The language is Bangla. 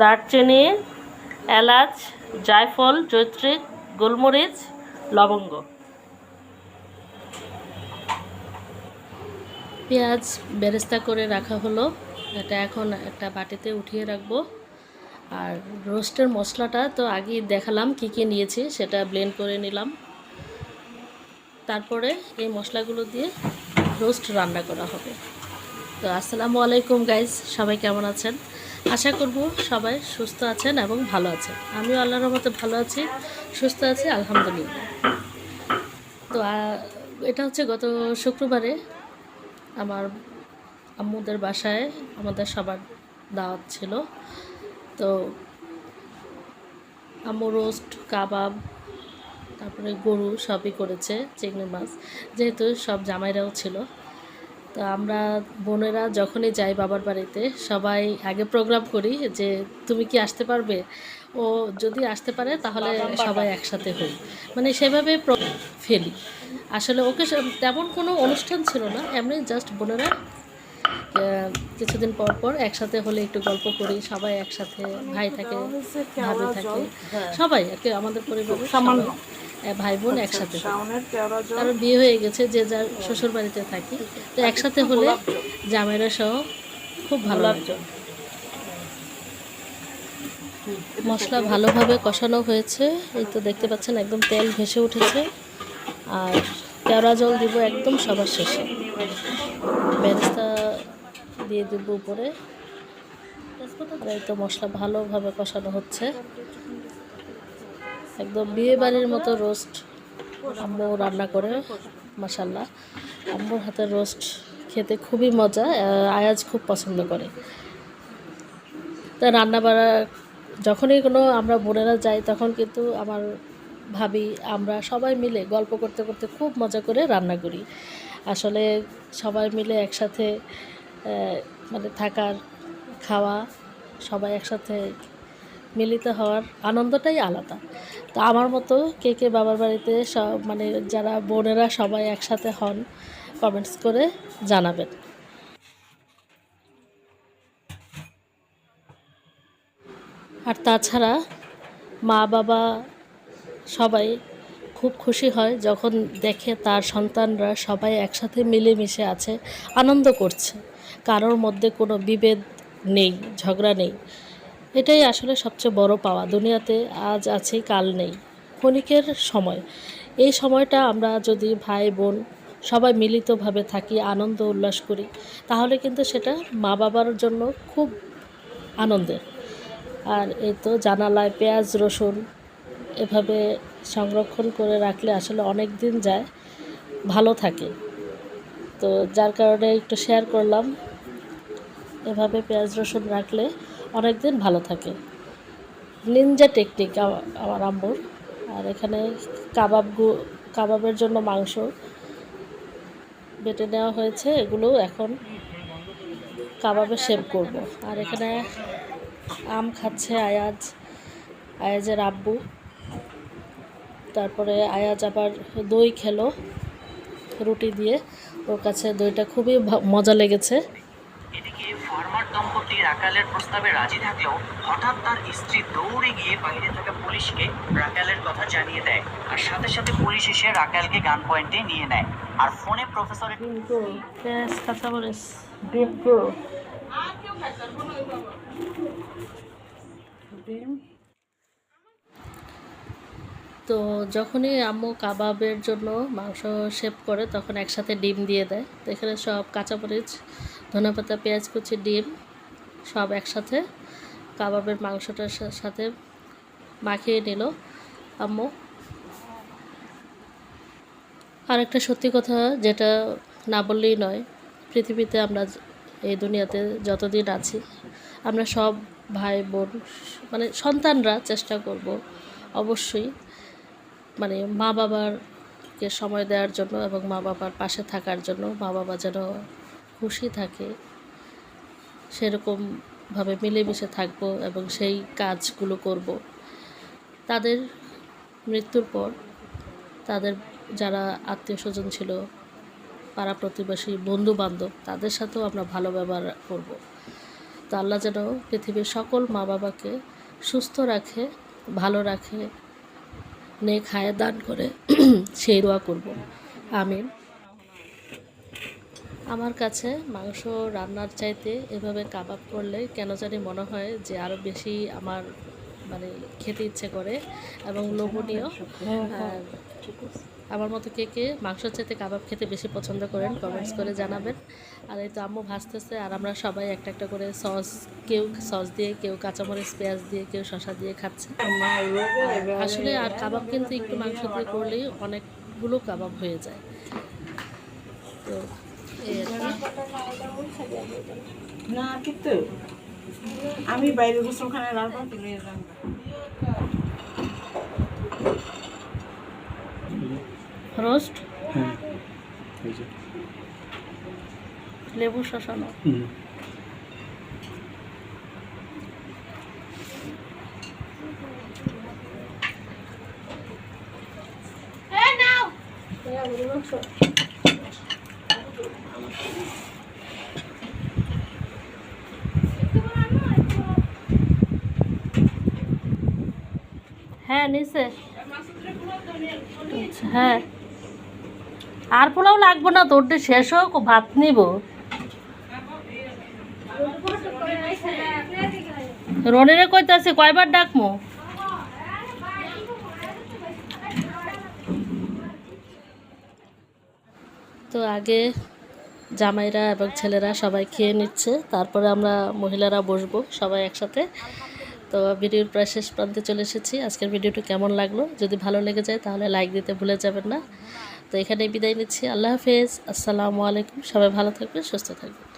দারচিনি, এলাচ, জায়ফল জৈত্রী গোলমরিচ, লবঙ্গ। পেঁয়াজ বেরেস্তা করে রাখা হলো। এটা এখন একটা বাটিতে উঠিয়ে রাখব। আর রোস্টের মশলাটা তো আগেই দেখালাম কি কি নিয়েছি, সেটা ব্লেন্ড করে নিলাম। তারপরে এই মশলাগুলো দিয়ে রোস্ট রান্না করা হবে। তো আসসালামু আলাইকুম গাইজ সবাই কেমন আছেন? আশা করব সবাই সুস্থ আছেন এবং ভালো আছেন। আমিও আল্লাহর রহমতে ভালো আছি, সুস্থ আছি, আলহামদুলিল্লাহ। তো এটা হচ্ছে গত শুক্রবারে আমার আম্মুদের বাসায় আমাদের সবার দাওয়াত ছিল। তো আম্মু রোস্ট কাবাব তারপরে গরু সবই করেছে চিংড়ি মাছ। যেহেতু সব জামাইরাও ছিল। তো আমরা বোনেরা যখনই যাই বাবার বাড়িতে সবাই আগে প্রোগ্রাম করি যে তুমি কি আসতে পারবে? ও যদি আসতে পারে তাহলে সবাই একসাথে হই। মানে সেভাবে ফেলি। আসলে ওকে তেমন কোনো অনুষ্ঠান ছিল না। এমনি জাস্ট বোনেরা কিছুদিন পর পর একসাথে হলে একটু গল্প করি সবাই একসাথে ভাই থাকে ভাবি থাকে। সবাই আর কি আমাদের আহ, ভাই বোন একসাথে কেওড়া জল। কারণ বিয়ে হয়ে গেছে যে যার শ্বশুর বাড়িতে থাকি। তো একসাথে হলে জামাইরা সহ খুব ভালো লাগে। মশলা ভালোভাবে কষানো হয়েছে। এই তো দেখতে পাচ্ছেন একদম তেল ভেসে উঠেছে। আর কেওড়া জল দিব একদম সবার শেষে। বেরেস্তা দিয়ে দেবো উপরে। এই তো মশলা ভালোভাবে কষানো হচ্ছে। একদম বিয়ে বাড়ির মতো রোস্ট আম্মু রান্না করে মাসাল্লাহ আম্মুর হাতের রোস্ট খেতে খুবই মজা আয়াজ খুব পছন্দ করে। তা রান্না বাড়া যখনই কোনো আমরা বোনেরা যাই, তখন কিন্তু আমার ভাবি, আমরা সবাই মিলে গল্প করতে করতে খুব মজা করে রান্না করি। আসলে সবাই মিলে একসাথে মানে থাকার, খাওয়া, সবাই একসাথে মিলিত হওয়ার আনন্দটাই আলাদা। তো আমার মতো কে কে বাবার বাড়িতে সব মানে যারা বোনেরা সবাই একসাথে হন কমেন্টস করে জানাবেন। আর তাছাড়া মা বাবা সবাই খুব খুশি হয় যখন দেখে তার সন্তানরা সবাই একসাথে মিলেমিশে আছে, আনন্দ করছে। কারোর মধ্যে কোনো বিভেদ নেই, ঝগড়া নেই। এটাই আসলে সবচেয়ে বড় পাওয়া। দুনিয়াতে আজ আছে, কাল নেই। ক্ষণিকের সময়। এই সময়টা আমরা যদি ভাই, বোন সবাই মিলিতভাবে থাকি, আনন্দ উল্লাস করি, তাহলে কিন্তু সেটা মা বাবার জন্য খুব আনন্দের। আর এই তো জানালায় পেঁয়াজ, রসুন এভাবে সংরক্ষণ করে রাখলে আসলে অনেক দিন যায়, ভালো থাকে। তো যার কারণে একটু শেয়ার করলাম। এভাবে পেঁয়াজ, রসুন রাখলে অনেক দিন ভালো থাকে। নিনজা টেকনিক আমা- আমার আম্মুর। আর এখানে কাবাবগু কাবাবের জন্য মাংস বেটে নেওয়া হয়েছে। এগুলো এখন কাবাবে শেভ করব। আর এখানে আম খাচ্ছে আয়াজ, আয়াজের আব্বু। তারপরে আয়াজ আবার দই খেলো রুটি দিয়ে। ওর কাছে দইটা খুবই মজা লেগেছে। এদিকে ফার্মার দম্পতি রাকালের প্রস্তাবে রাজি থাকলেও হঠাৎ তার স্ত্রী দৌড়ে গিয়ে বাইরে থাকা পুলিশকে রাকালের কথা জানিয়ে দেয়। আর সাথে সাথে পুলিশ এসে রাকালকে গান পয়েন্টে নিয়ে নেয়। আর ফোনে প্রফেসরের তো যখনই আম্মু কাবাবের জন্য মাংস শেপ করে তখন একসাথে ডিম দিয়ে দেয়। তো এখানে সব কাঁচামরিচ। ধনেপাতা পেঁয়াজ কুচি ডিম সব একসাথে কাবাবের মাংসটার সাথে মাখিয়ে নিল আম্মু। আর একটা সত্যি কথা যেটা না বললেই নয়, পৃথিবীতে আমরা এই দুনিয়াতে যতদিন আছি, আমরা সব ভাই বোন মানে সন্তানরা চেষ্টা করব অবশ্যই মানে মা বাবারকে সময় দেওয়ার জন্য এবং মা বাবার পাশে থাকার জন্য মা বাবা যেন খুশি থাকে, সেরকমভাবে মিলেমিশে থাকব এবং সেই কাজগুলো করব। তাদের মৃত্যুর পর তাদের যারা আত্মীয় স্বজন ছিল, পাড়া প্রতিবেশী বন্ধু বান্ধব তাদের সাথেও আমরা ভালো ব্যবহার করব। তো আল্লাহ যেন পৃথিবীর সকল মা বাবাকে সুস্থ রাখে, ভালো রাখে, নেক হায় দান করে সেই রোয়া করব। আমিন। আমার কাছে মাংস রান্নার চাইতে এভাবে কাবাব করলে কেন জানি মনে হয় যে আরও বেশি আমার মানে খেতে ইচ্ছে করে এবং লোভনীয়। আর আমার মতো কে কে মাংসের চাইতে কাবাব খেতে বেশি পছন্দ করেন কমেন্টস করে জানাবেন। আর এই তো আম্মু ভাজতেছে আর আমরা সবাই একটা একটা করে সস কেউ সস দিয়ে কেউ কাঁচামরিচ পেঁয়াজ দিয়ে কেউ শশা দিয়ে খাচ্ছে। আসলে আর কাবাব কিন্তু একটু মাংস দিয়ে করলেই অনেকগুলো কাবাব হয়ে যায়। তো। না কিন্তু আমি বাইরে গোসলখানায় রাখব তুমি রোস্ট? হ্যাঁ। লেবু শশানো হ্যাঁ হ্যাঁ। আর পোলাও লাগবো না তোরটা শেষ হোক ভাত নিব। রনিরে কইতাছি, কয়বার ডাকমো? তো আগে জামাইরা এবং ছেলেরা সবাই খেয়ে নিচ্ছে, তারপরে আমরা মহিলারা বসবো সবাই একসাথে। তো ভিডিওর প্রায় শেষ প্রান্তে চলে এসেছি। আজকের ভিডিওটি কেমন লাগল? যদি ভালো লেগে যায় তাহলে লাইক দিতে ভুলে যাবেন না। তো এখানেই বিদায় নিচ্ছি। আল্লাহ হাফেজ। আসসালামু আলাইকুম। সবাই ভালো থাকবেন, সুস্থ থাকবেন।